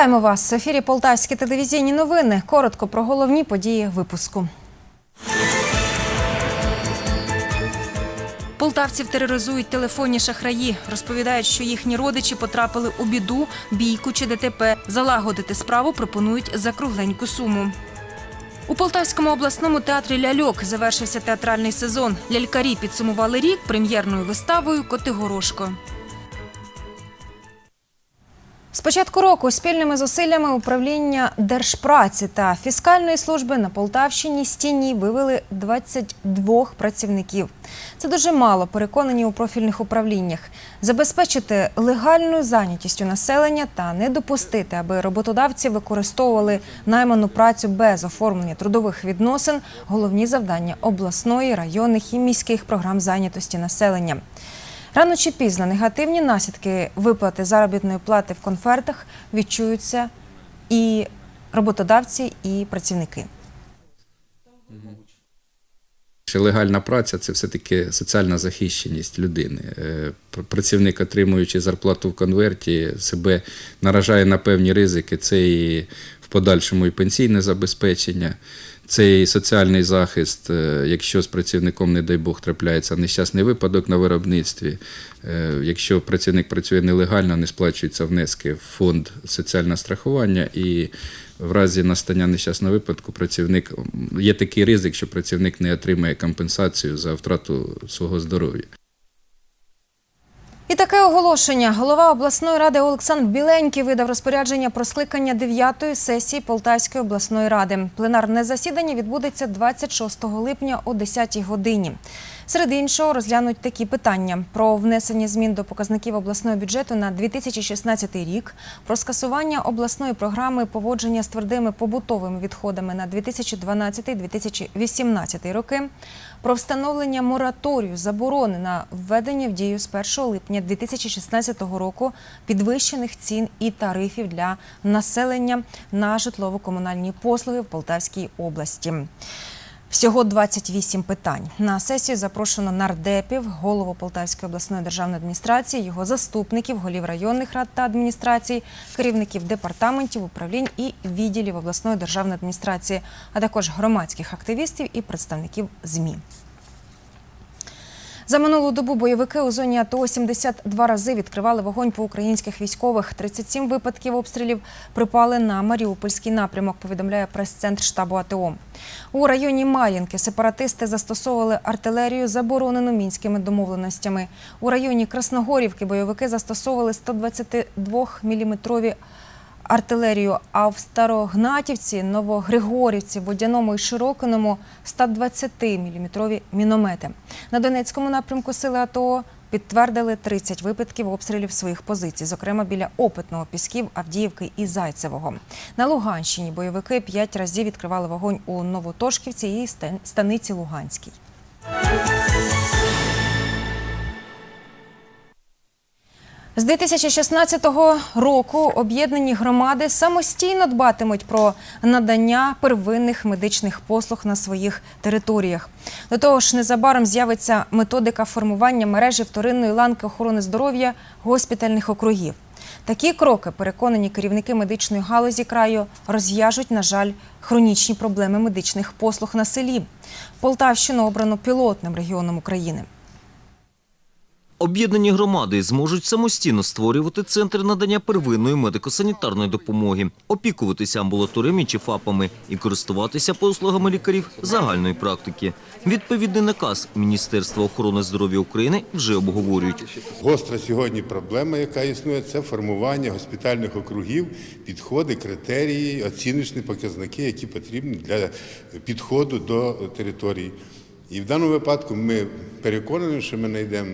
Вітаємо вас в ефірі Полтавські телевізійні новини. Коротко про головні події випуску. Полтавців тероризують телефонні шахраї. Розповідають, що їхні родичі потрапили у біду, бійку чи ДТП. Залагодити справу пропонують за кругленьку суму. У Полтавському обласному театрі Ляльок завершився театральний сезон. Лялькарі підсумували рік прем'єрною виставою Котигорошко. З початку року спільними зусиллями управління держпраці та фіскальної служби на Полтавщині з тіні вивели 22 працівників. Це дуже мало, переконані у профільних управліннях. Забезпечити легальною зайнятістю населення та не допустити, аби роботодавці використовували найману працю без оформлення трудових відносин головні завдання обласної, районних і міських програм зайнятості населення. Рано чи пізно негативні наслідки виплати заробітної плати в конвертах відчуються і роботодавці, і працівники. Легальна праця це все-таки соціальна захищеність людини. Е, Працівник, отримуючи зарплату в конверті, себе наражає на певні ризики. Це і в подальшому і пенсійне забезпечення, це і соціальний захист, е, якщо з працівником, не дай Бог, трапляється нещасний випадок на виробництві. Е, Якщо працівник працює нелегально, не сплачуються внески в фонд соціального страхування і в разі настання нещасного випадку працівник є такий ризик, що працівник не отримає компенсацію за втрату свого здоров'я. І таке оголошення. Голова обласної ради Олександр Біленький видав розпорядження про скликання 9-ї сесії Полтавської обласної ради. Пленарне засідання відбудеться 26 липня о 10-й годині. Серед іншого розглянуть такі питання: про внесення змін до показників обласного бюджету на 2016 рік, про скасування обласної програми поводження з твердими побутовими відходами на 2012-2018 роки, про встановлення мораторію заборони на введення в дію з 1 липня 2016 року підвищених цін і тарифів для населення на житлово-комунальні послуги в Полтавській області. Всього 28 питань. На сесію запрошено нардепів, голову Полтавської обласної державної адміністрації, його заступників, голів районних рад та адміністрацій, керівників департаментів, управлінь і відділів обласної державної адміністрації, а також громадських активістів і представників ЗМІ. За минулу добу бойовики у зоні АТО 72 рази відкривали вогонь по українських військових. 37 випадків обстрілів припали на Маріупольський напрямок, повідомляє прес-центр штабу АТО. У районі Маєнки сепаратисти застосовували артилерію, заборонену мінськими домовленостями. У районі Красногорівки бойовики застосовували 122-мм артилерію, а в Старогнатівці, Новогригорівці, Водяному і Широкиному 120-мм міномети. На Донецькому напрямку сили АТО підтвердили 30 випадків обстрілів своїх позицій, зокрема біля Опитного, Пісків, Авдіївки і Зайцевого. На Луганщині бойовики п'ять разів відкривали вогонь у Новотошківці і станиці Луганській. З 2016 року об'єднані громади самостійно дбатимуть про надання первинних медичних послуг на своїх територіях. До того ж, незабаром з'явиться методика формування мережі вторинної ланки охорони здоров'я госпітальних округів. Такі кроки, переконані керівники медичної галузі краю, розв'яжуть, на жаль, хронічні проблеми медичних послуг на селі. Полтавщину обрано пілотним регіоном України. Об'єднані громади зможуть самостійно створювати центри надання первинної медико-санітарної допомоги, опікуватися амбулаторіями чи ФАПами і користуватися послугами лікарів загальної практики. Відповідний наказ Міністерства охорони здоров'я України вже обговорюють. Гостра сьогодні проблема, яка існує, це формування госпітальних округів, підходи, критерії, оціночні показники, які потрібні для підходу до території. І в даному випадку ми переконані, що ми знайдемо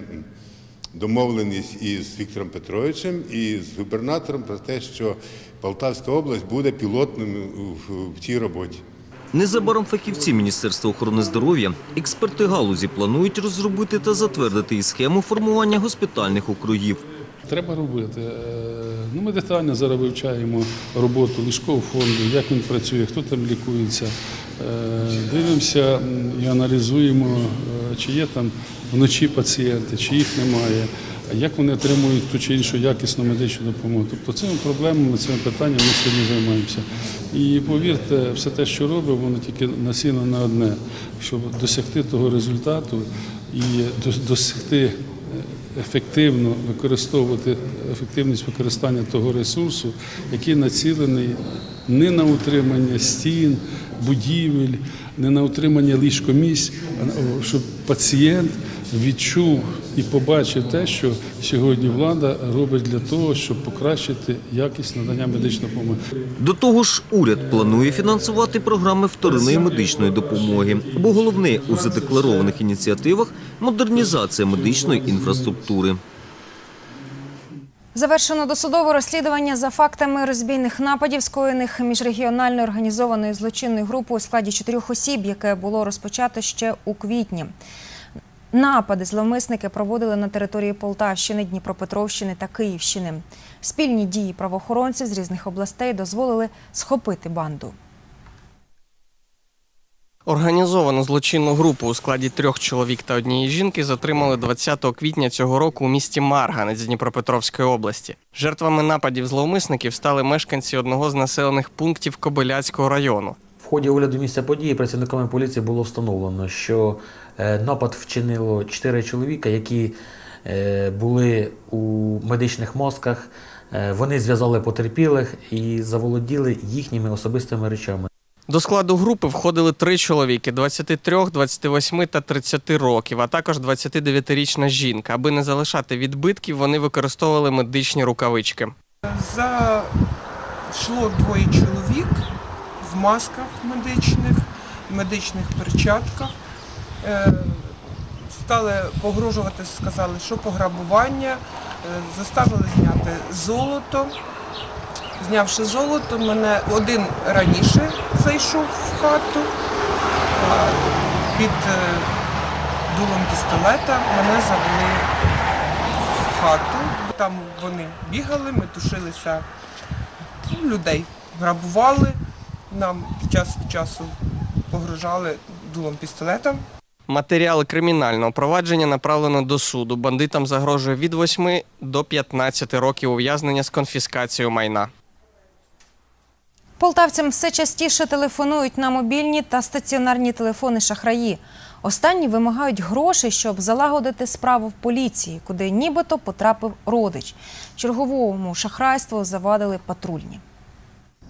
домовленість із Віктором Петровичем і з губернатором про те, що Полтавська область буде пілотним в- в цій роботі. Незабаром фахівці Міністерства охорони здоров'я, експерти галузі планують розробити та затвердити і схему формування госпітальних округів. Треба робити. Е, Ну, ми детально зараз вивчаємо роботу ліжкового фонду, як він працює, хто там лікується. Е, Дивимося і аналізуємо, е, чи є там вночі пацієнти, чи їх немає. як вони отримують ту чи іншу якісну медичну допомогу. Тобто цими проблемами, цими питаннями ми сьогодні займаємося. І повірте, все те, що робимо, воно тільки націлено на одне, щоб досягти того результату і досягти е, ефективно використовувати ефективність використання того ресурсу, який націлений не на утримання стін, будівель, не на утримання ліжкомісць, а щоб пацієнт відчув і побачив те, що сьогодні влада робить для того, щоб покращити якість надання медичної допомоги. До того ж, уряд планує фінансувати програми вторинної медичної допомоги, бо головне у задекларованих ініціативах модернізація медичної інфраструктури. Завершено досудове розслідування за фактами розбійних нападів, скоєних міжрегіональною організованою злочинною групою у складі чотирьох осіб, яке було розпочато ще у квітні. Напади зловмисники проводили на території Полтавщини, Дніпропетровщини та Київщини. Спільні дії правоохоронців з різних областей дозволили схопити банду. Організовану злочинну групу у складі трьох чоловік та однієї жінки затримали 20 квітня цього року у місті Марганець Дніпропетровської області. Жертвами нападів зловмисників стали мешканці одного з населених пунктів Кобиляцького району. В ході огляду місця події працівниками поліції було встановлено, що е, напад вчинило чотири чоловіка, які е, були у медичних мозках. Е, Вони зв'язали потерпілих і заволоділи їхніми особистими речами. До складу групи входили три чоловіки 23, 28 та 30 років, а також 29-річна жінка. Аби не залишати відбитків, вони використовували медичні рукавички. Зайшло двоє чоловік в масках медичних, медичних перчатках. Е, Стали погрожувати, сказали, що пограбування, Е, заставили зняти золото. Знявши золото, мене один раніше зайшов в хату, під е, дулом пістолета мене завели в хату. Там вони бігали, ми тушилися людей, грабували, нам час від часу погрожали дулом пістолетом. Матеріали кримінального провадження направлено до суду. Бандитам загрожує від 8 до 15 років ув'язнення з конфіскацією майна. Полтавцям все частіше телефонують на мобільні та стаціонарні телефони шахраї. Останні вимагають грошей, щоб залагодити справу в поліції, куди нібито потрапив родич. Черговому шахрайству завадили патрульні.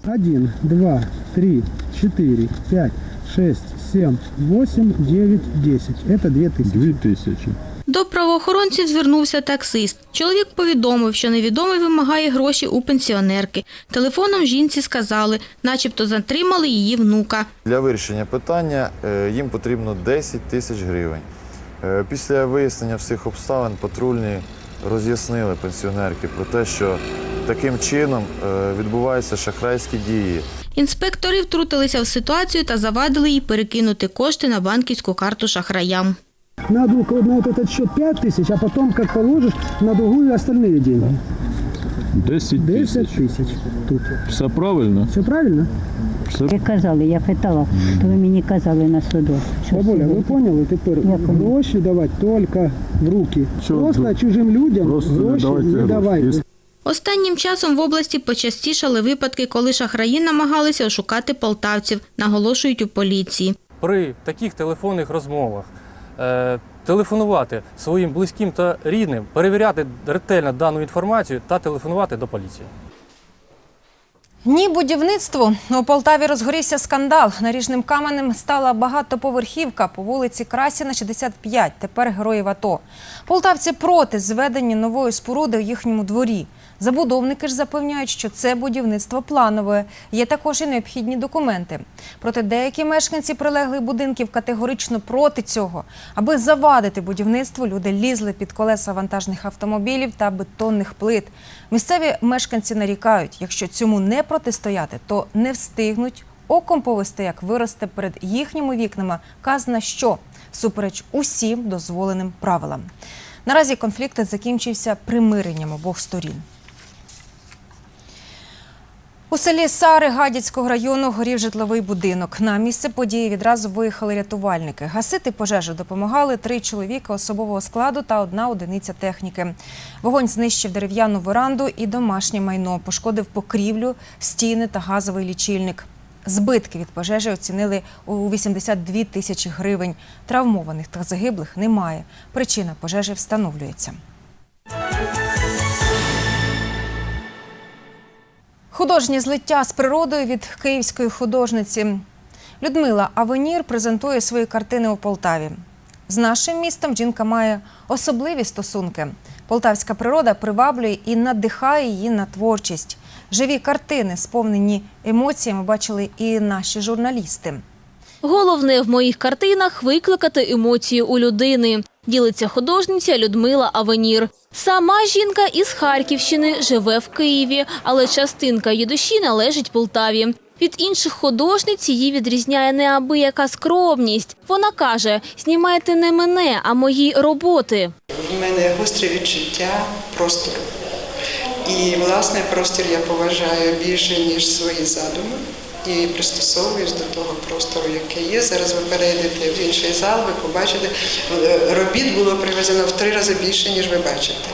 Один, два, три, четыре, пять, шесть, семь, восемь, девять, десять. Это две тысячи. Две тысячи. До правоохоронців звернувся таксист. Чоловік повідомив, що невідомий вимагає гроші у пенсіонерки. Телефоном жінці сказали, начебто затримали її внука. Для вирішення питання е, їм потрібно 10 тисяч гривень. Е, Після вияснення всіх обставин патрульні роз'яснили пенсіонерки про те, що таким чином е, відбуваються шахрайські дії. Інспектори втрутилися в ситуацію та завадили їй перекинути кошти на банківську карту шахраям Надо на вот этот счет пять тысяч, а потом, как положишь, на другую остальные деньги. 10 Десять тисяч. тысяч тут. Все правильно? Все правильно? Ви казали, я питала, то ви мені казали на суду. Що Бабуля, сьогодні. вы поняли? Теперь Якому? гроши давать только в руки. Чё, Просто ну, чужим людям просто не гроши давайте не гроші. давайте. Останнім часом в області почастішали випадки, коли шахраї намагалися ошукати полтавців, наголошують у поліції. при таких телефонних розмовах е, телефонувати своїм близьким та рідним, перевіряти ретельно дану інформацію та телефонувати до поліції. Ні будівництву у Полтаві розгорівся скандал. Наріжним каменем стала багатоповерхівка по вулиці Красіна, 65. Тепер героїв АТО. Полтавці проти зведення нової споруди у їхньому дворі. Забудовники ж запевняють, що це будівництво планове. Є також і необхідні документи. Проте деякі мешканці прилеглих будинків категорично проти цього. Аби завадити будівництву, люди лізли під колеса вантажних автомобілів та бетонних плит. Місцеві мешканці нарікають, якщо цьому не протистояти, то не встигнуть оком повести, як виросте перед їхніми вікнами казна що всупереч усім дозволеним правилам. Наразі конфлікт закінчився примиренням обох сторін. У селі Сари Гадяцького району горів житловий будинок. На місце події відразу виїхали рятувальники. Гасити пожежу допомагали три чоловіка особового складу та одна одиниця техніки. Вогонь знищив дерев'яну веранду і домашнє майно, пошкодив покрівлю, стіни та газовий лічильник. Збитки від пожежі оцінили у 82 тисячі гривень. Травмованих та загиблих немає. Причина пожежі встановлюється. Художні злиття з природою від київської художниці. Людмила Авенір презентує свої картини у Полтаві. З нашим містом жінка має особливі стосунки. Полтавська природа приваблює і надихає її на творчість. Живі картини, сповнені емоціями, бачили і наші журналісти. Головне в моїх картинах викликати емоції у людини. Ділиться художниця Людмила Авенір. Сама жінка із Харківщини живе в Києві, але частинка її душі належить Полтаві. Від інших художниць її відрізняє неабияка скромність. Вона каже: знімайте не мене, а мої роботи. У мене гостре відчуття простору. І власне простір я поважаю більше, ніж свої задуми. І пристосовуюсь до того простору, який є. Зараз ви перейдете в інший зал, ви побачите, е, робіт було привезено в три рази більше, ніж ви бачите.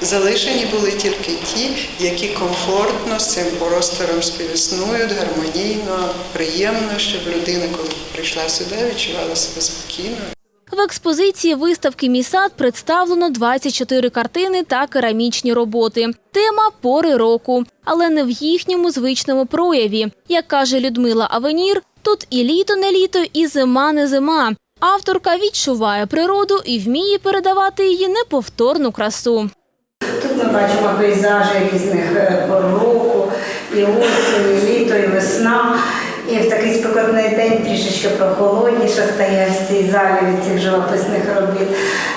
Залишені були тільки ті, які комфортно з цим простором співіснують, гармонійно, приємно, щоб людина, коли прийшла сюди, відчувала себе спокійно. В експозиції виставки «Мій сад» представлено 24 картини та керамічні роботи. Тема – пори року, але не в їхньому звичному прояві. Як каже Людмила Авенір, тут і літо не літо, і зима не зима. Авторка відчуває природу і вміє передавати її неповторну красу. Тут ми бачимо пейзажі різних е, пор року, і осінь, і літо, і весна. І в такий спекотний день трішечки прохолодніше стає в цій залі від цих живописних робіт.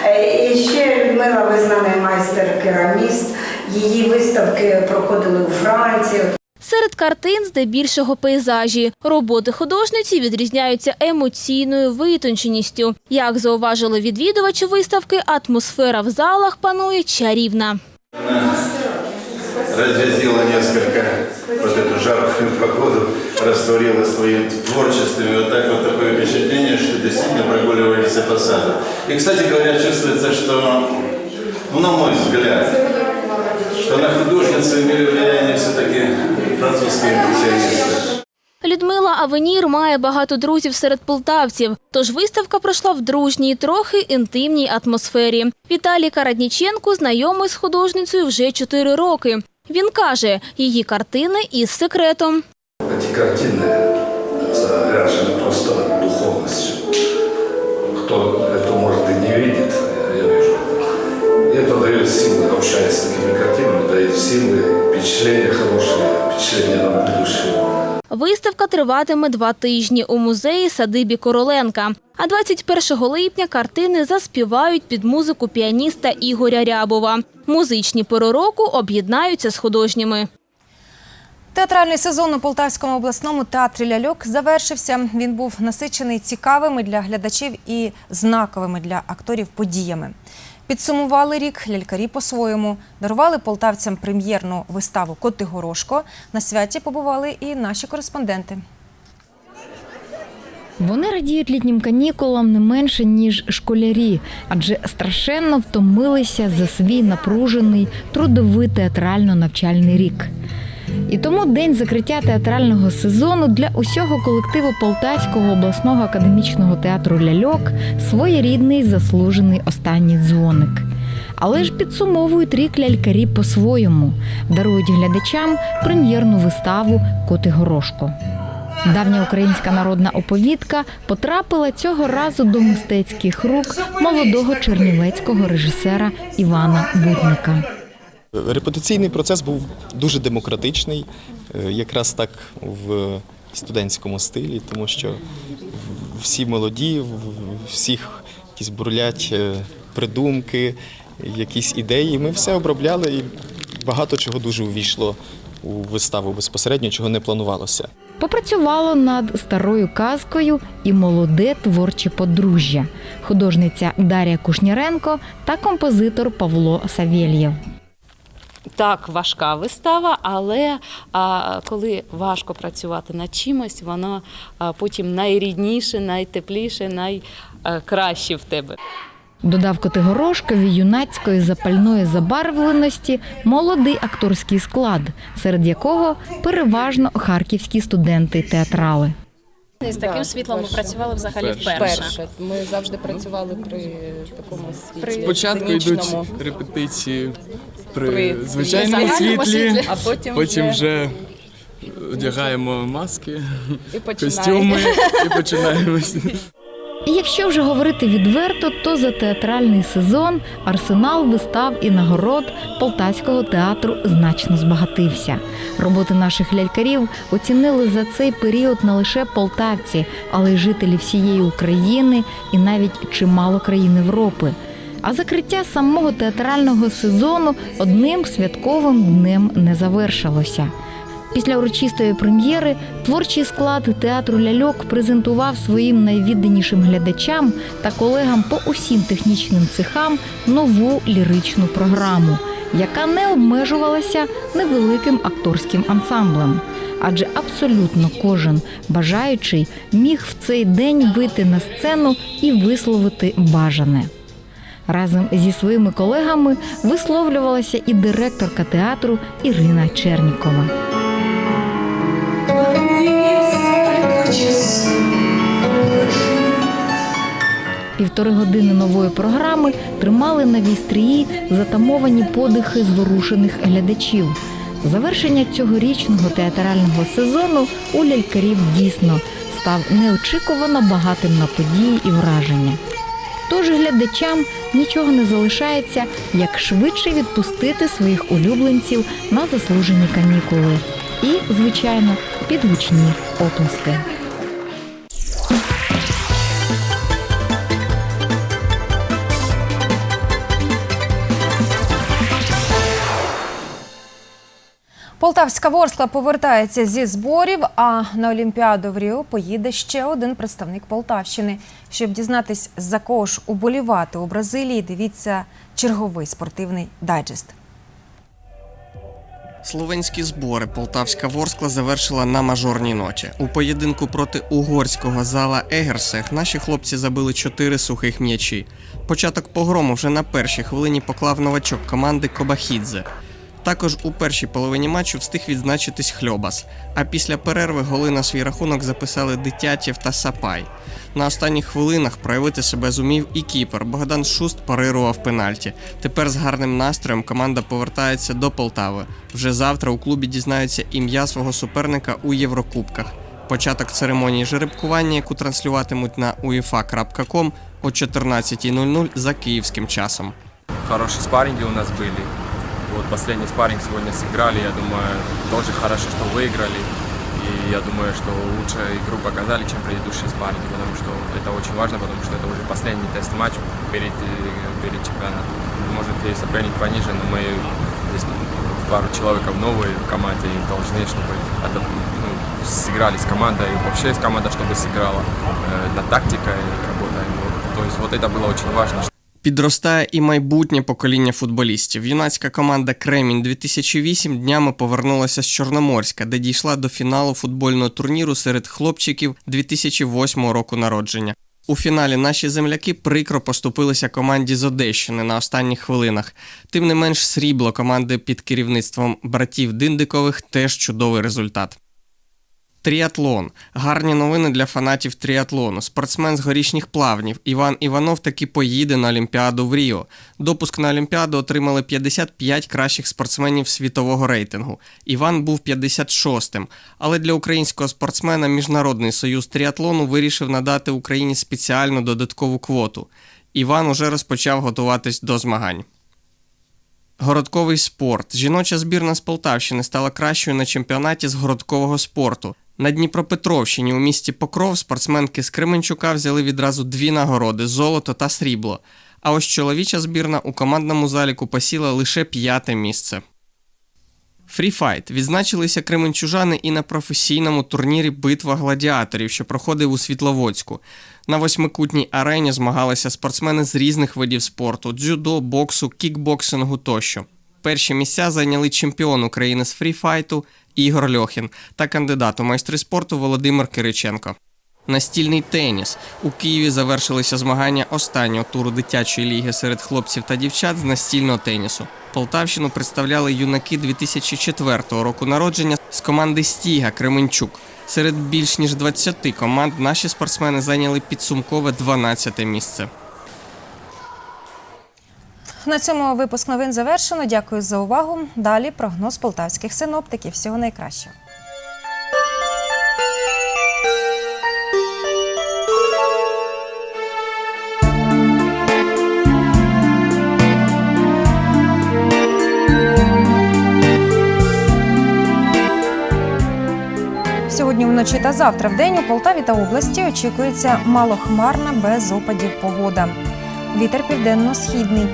Е, І ще Людмила визнаний майстер кераміст. Її виставки проходили у Франції. Серед картин здебільшого пейзажі. Роботи художниці відрізняються емоційною витонченістю. Як зауважили відвідувачі виставки, атмосфера в залах панує чарівна. Разрядила несколько вот эту жаркую погоду, растворила своим творчеством. И вот так вот такое впечатление, что действительно прогуливались по саду. И, кстати говоря, чувствуется, что, ну, на мой взгляд, что на художницу имели влияние все-таки французские импрессионисты. Людмила Авенір має багато друзів серед полтавців, тож виставка пройшла в дружній, трохи інтимній атмосфері. Віталій Карадніченко знайомий з художницею вже чотири роки. Він каже, її картини із секретом. Эти картины заряжены просто духовностью. Кто это может и не видит, я вижу. И это дает силы, общаясь с такими картинами, дает силы, впечатления хорошие, впечатления на будущее. Виставка триватиме два тижні у музеї садибі Короленка. А 21 липня картини заспівають під музику піаніста Ігоря Рябова. Музичні пори року об'єднаються з художніми. Театральний сезон у Полтавському обласному театрі ляльок завершився. Він був насичений цікавими для глядачів і знаковими для акторів подіями. Підсумували рік лялькарі по-своєму, дарували полтавцям прем'єрну виставу Коти Горошко. На святі побували і наші кореспонденти. Вони радіють літнім канікулам не менше, ніж школярі, адже страшенно втомилися за свій напружений трудовий театрально-навчальний рік. І тому день закриття театрального сезону для усього колективу Полтавського обласного академічного театру ляльок своєрідний заслужений останній дзвоник. Але ж підсумовують рік лялькарі по-своєму, дарують глядачам прем'єрну виставу Коти Горошко. Давня українська народна оповідка потрапила цього разу до мистецьких рук молодого чернівецького режисера Івана Будника. Репетиційний процес був дуже демократичний, е, якраз так в студентському стилі, тому що всі молоді, всіх якісь бурлять е, придумки, якісь ідеї. Ми все обробляли і багато чого дуже увійшло у виставу безпосередньо, чого не планувалося. Попрацювало над старою казкою і молоде творче подружжя, художниця Дар'я Кушніренко та композитор Павло Савєлєв. Так, важка вистава, але а, коли важко працювати над чимось, воно потім найрідніше, найтепліше, найкраще в тебе. Додав Котигорошкові юнацької запальної забарвленості молодий акторський склад, серед якого переважно харківські студенти-театрали. З таким світлом ми працювали взагалі вперше. Ми завжди працювали при такому світлі. Спочатку йдуть репетиції при, При звичайному світлі, світлі, а потім потім вже- одягаємо маски, І костюми і починаємо. Якщо вже говорити відверто, то за театральний сезон арсенал вистав і нагород Полтавського театру значно збагатився. Роботи наших лялькарів оцінили за цей період не лише полтавці, але й жителі всієї України і навіть чимало країн Європи. А закриття самого театрального сезону одним святковим днем не завершилося. Після урочистої прем'єри творчий склад театру ляльок презентував своїм найвідданішим глядачам та колегам по усім технічним цехам нову ліричну програму, яка не обмежувалася невеликим акторським ансамблем. Адже абсолютно кожен бажаючий міг в цей день вийти на сцену і висловити бажане. Разом зі своїми колегами висловлювалася і директорка театру Ірина Чернікова. Півтори години нової програми тримали на вістрії затамовані подихи зворушених глядачів. Завершення цьогорічного театрального сезону у лялькарів дійсно став неочікувано багатим на події і враження. Тож глядачам нічого не залишається, як швидше відпустити своїх улюбленців на заслужені канікули. І, звичайно, під гучні. Полтавська Ворскла повертається зі зборів, а на Олімпіаду в Ріо поїде ще один представник Полтавщини. Щоб дізнатись, за кого ж уболівати у Бразилії, дивіться черговий спортивний дайджест. Словенські збори Полтавська Ворскла завершила на мажорній ноті. У поєдинку проти угорського зала Егерсех наші хлопці забили чотири сухих м'ячі. Початок погрому вже на першій хвилині поклав новачок команди Кобахідзе. Також у першій половині матчу встиг відзначитись Хльобас. А після перерви голи на свій рахунок записали Дитятєв та Сапай. На останніх хвилинах проявити себе зумів і кіпер. Богдан Шуст парирував пенальті. Тепер з гарним настроєм команда повертається до Полтави. Вже завтра у клубі дізнаються ім'я свого суперника у Єврокубках. Початок церемонії жеребкування, яку транслюватимуть на uefa.com о 14.00 за київським часом. Хорошие спарринги у нас были. Вот последний спарринг сегодня сыграли, я думаю, тоже хорошо, что выиграли. И я думаю, что лучше игру показали, чем предыдущие спарринги, потому что это очень важно, потому что это уже последний тест-матч перед, перед чемпионатом. Может, и соперник пониже, но мы здесь пару человеков новые в команде и должны, чтобы это, ну, сыграли с командой, вообще с командой, чтобы сыграла э, на тактикой работаем. Вот. То есть вот это было очень важно, Підростає і майбутнє покоління футболістів. Юнацька команда Кремінь 2008 днями повернулася з Чорноморська, де дійшла до фіналу футбольного турніру серед хлопчиків 2008 року народження. У фіналі наші земляки прикро поступилися команді з Одещини на останніх хвилинах. Тим не менш, срібло команди під керівництвом братів Диндикових теж чудовий результат. Тріатлон. Гарні новини для фанатів тріатлону. Спортсмен з горішніх плавнів Іван Іванов таки поїде на Олімпіаду в Ріо. Допуск на Олімпіаду отримали 55 кращих спортсменів світового рейтингу. Іван був 56-м. Але для українського спортсмена Міжнародний союз тріатлону вирішив надати Україні спеціальну додаткову квоту. Іван уже розпочав готуватись до змагань. Городковий спорт. Жіноча збірна з Полтавщини стала кращою на чемпіонаті з городкового спорту. На Дніпропетровщині у місті Покров спортсменки з Кременчука взяли відразу дві нагороди золото та срібло. А ось чоловіча збірна у командному заліку посіла лише п'яте місце. Фріфайт відзначилися кременчужани і на професійному турнірі Битва гладіаторів, що проходив у Світловодську. На восьмикутній арені змагалися спортсмени з різних видів спорту: дзюдо, боксу, кікбоксингу тощо. Перші місця зайняли чемпіон України з фріфайту Ігор Льохін та кандидат у майстри спорту Володимир Кириченко. Настільний теніс у Києві завершилися змагання останнього туру дитячої ліги серед хлопців та дівчат з настільного тенісу. Полтавщину представляли юнаки 2004 року народження з команди Стіга Кременчук. Серед більш ніж 20 команд наші спортсмени зайняли підсумкове 12 місце. На цьому випуск новин завершено. Дякую за увагу. Далі прогноз полтавських синоптиків. Всього найкращого. Сьогодні вночі та завтра в день у Полтаві та області очікується малохмарна без опадів погода. Вітер південно-східний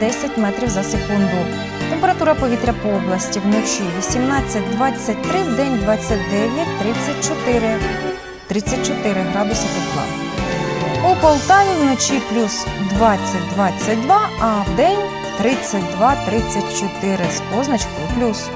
5-10 метрів за секунду. Температура повітря по області вночі 18-23, в день 29-34, 34 градуси тепла. У Полтаві вночі плюс 20-22, а в день 32-34 з позначкою плюс.